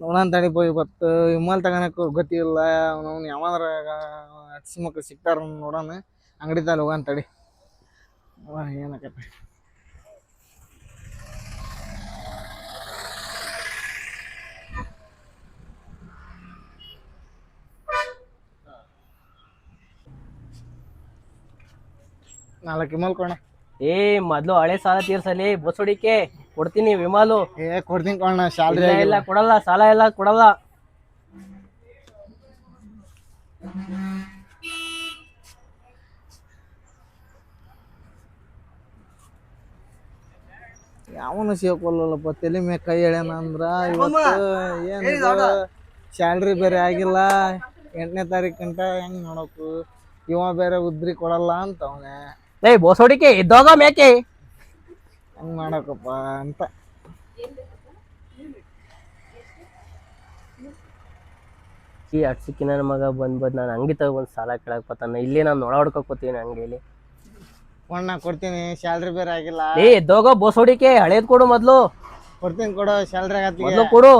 ನೋಡೋಣ ತಡಿಪೋ ಇವತ್ತು ವಿಮಲ್ ತಗೋಣಕ್ಕೆ ಗೊತ್ತಿಲ್ಲ ಅವ್ನು ಯಾವಂದ್ರ ಹಚ್ಚಿ ಮಕ್ಳು ಸಿಗ್ತಾರ ನೋಡೋಣ. ಅಂಗಡಿ ತಾಲ ಹೋಗೋಣ ತಡಿ ಏನಕತ್ತೆ ನಾಲ್ಕು ವಿಮಲ್ ಕೊಣ ಏ, ಮೊದ್ಲು ಹಳೆ ಸಾಲ ತೀರ್ಸಲಿ ಬಸೋಡಿಕೆ ಕೊಡ್ತೀನಿ ವಿಮಾಲು. ಏ ಕೊಡ್ತೀನಿ ಕೊಣ ಇಲ್ಲ ಇಲ್ಲ ಕೊಡಲ್ಲ ಸಾಲ ಎಲ್ಲ ಕೊಡಲ್ಲ. ಯಾವನು ಸೇರ್ಕೊಳ್ಳಲ್ಲಪ್ಪ ತಲೆ ಮೇ ಕೈ ಎಳ್ಯಾನ ಅಂದ್ರ ಇವತ್ತು ಏನಿದು ಸ್ಯಾಲ್ರಿ ಬೇರೆ ಆಗಿಲ್ಲ ಎಂಟನೇ ತಾರೀಕು ಗಂಟ ಹೆಂಗ್ ನೋಡಕು? ಇವ ಬೇರೆ ಉದ್ರಿ ಕೊಡಲ್ಲ ಅಂತ ಅವನೇ. ಏ ಬೋಸೋಡಿಕೆ ಇದ್ದಾಗ ಮೇಕೆ. ಹೆಂಗ್ ಮಾಡಕಪ್ಪ ಅಂತ. ಈ ಅಡ್ಸಿಕ್ಕಿ ನನ್ನ ಮಗ ಬಂದ್ಬಿಟ್ಟು ಬಂದ್ ನಾನು ಅಂಗಿ ತಗೋ ಬಂದ್ ಸಾಲ ಕೇಳಕ್ ಬತ್ತಾನ ಇಲ್ಲಿ ನಾನು ನೋಡ ಹಂಗೆ ಅಂಗಡಿಲಿ ಕೊಣ್ಣ ಕೊಡ್ತೀನಿ ಸ್ಯಾಲ್ರಿ ಬೇರೆ ಆಗಿಲ್ಲ. ಏ ಇದ್ದೋಗ ಬೋಸೋಡಿಕೆ ಹಳೇದ್ ಕೊಡು ಮೊದ್ಲು. ಕೊಡ್ತೀನಿ ಕೊಡು ಸ್ಯಾಲ್ರಿ ಆಗತ್ತೆ ಮೊದ್ಲು ಕೊಡು.